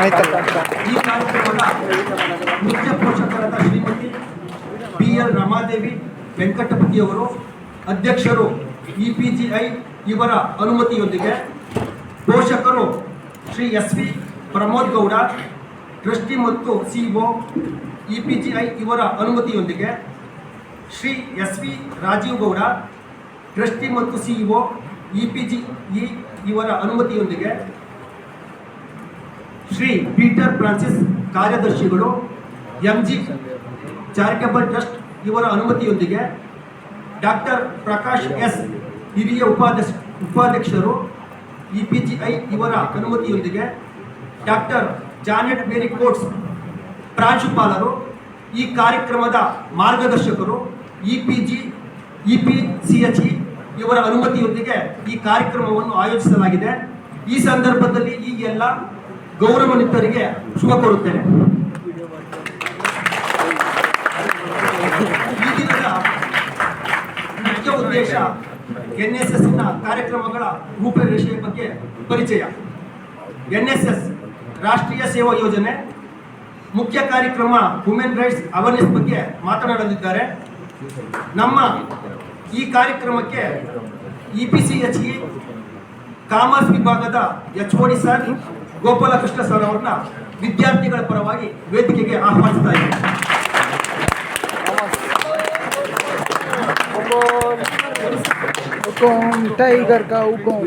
ಈ ಕಾರ್ಯಕ್ರಮದ ಮುಖ್ಯ ಪೋಷಕರಾದ ಶ್ರೀಮತಿ ಪಿ ಎಲ್ ರಮಾದೇವಿ ವೆಂಕಟಪತಿಯವರು, ಅಧ್ಯಕ್ಷರು ಇ ಪಿ ಜಿ ಐ ಇವರ ಅನುಮತಿಯೊಂದಿಗೆ ಪೋಷಕರು Shri S V Pramod Gowda, trustee ಮತ್ತು CO E P G I ಇವರ ಅನುಮತಿಯೊಂದಿಗೆ Shri S V Rajeev Gowda, trustee ಮತ್ತು CEO E P G E ಇವರ ಅನುಮತಿಯೊಂದಿಗೆ ಶ್ರೀ ಪೀಟರ್ ಫ್ರಾನ್ಸಿಸ್ ಕಾರ್ಯದರ್ಶಿಗಳು ಎಂ ಜಿ ಚಾರಿಟಬಲ್ ಟ್ರಸ್ಟ್ ಇವರ ಅನುಮತಿಯೊಂದಿಗೆ ಡಾಕ್ಟರ್ ಪ್ರಕಾಶ್ ಎಸ್ ಹಿರಿಯ ಉಪಾಧ್ಯಕ್ಷ, ಉಪಾಧ್ಯಕ್ಷರು, ಇ ಪಿ ಜಿ ಐ ಇವರ ಅನುಮತಿಯೊಂದಿಗೆ ಡಾಕ್ಟರ್ ಜಾನೆಟ್ ಮೇರಿ ಕೋಟ್ಸ್ ಪ್ರಾಂಶುಪಾಲರು, ಈ ಕಾರ್ಯಕ್ರಮದ ಮಾರ್ಗದರ್ಶಕರು, E P G, E P C H E ಇವರ ಅನುಮತಿಯೊಂದಿಗೆ ಈ ಕಾರ್ಯಕ್ರಮವನ್ನು ಆಯೋಜಿಸಲಾಗಿದೆ. ಈ ಸಂದರ್ಭದಲ್ಲಿ ಈ ಎಲ್ಲ ಗೌರವಾನ್ವಿತರಿಗೆ ಶುಭ ಕೋರುತ್ತೇನೆ. ಈ ಮುಖ್ಯ ಉದ್ದೇಶ ಎನ್ ಎಸ್ ಕಾರ್ಯಕ್ರಮಗಳ ರೂಪರೇಷೆಯ ಬಗ್ಗೆ ಪರಿಚಯ. ಎನ್ ಎಸ್ ಎಸ್ ರಾಷ್ಟ್ರೀಯ ಸೇವಾ ಯೋಜನೆ ಮುಖ್ಯ ಕಾರ್ಯಕ್ರಮ ವುಮೆನ್ ರೈಟ್ಸ್ ಅವೇರ್ನೆಸ್ ಬಗ್ಗೆ ಮಾತನಾಡಲಿದ್ದಾರೆ. ನಮ್ಮ ಈ ಕಾರ್ಯಕ್ರಮಕ್ಕೆ E P C H E commerce ವಿಭಾಗದ H OD sir Gopalakrishna sir ಅವರನ್ನ ವಿದ್ಯಾರ್ಥಿಗಳ ಪರವಾಗಿ ವೇದಿಕೆಗೆ ಆಹ್ವಾನಿಸ್ತಾ ಇದ್ದೀನಿ हुकुम टाइगर का हुकुम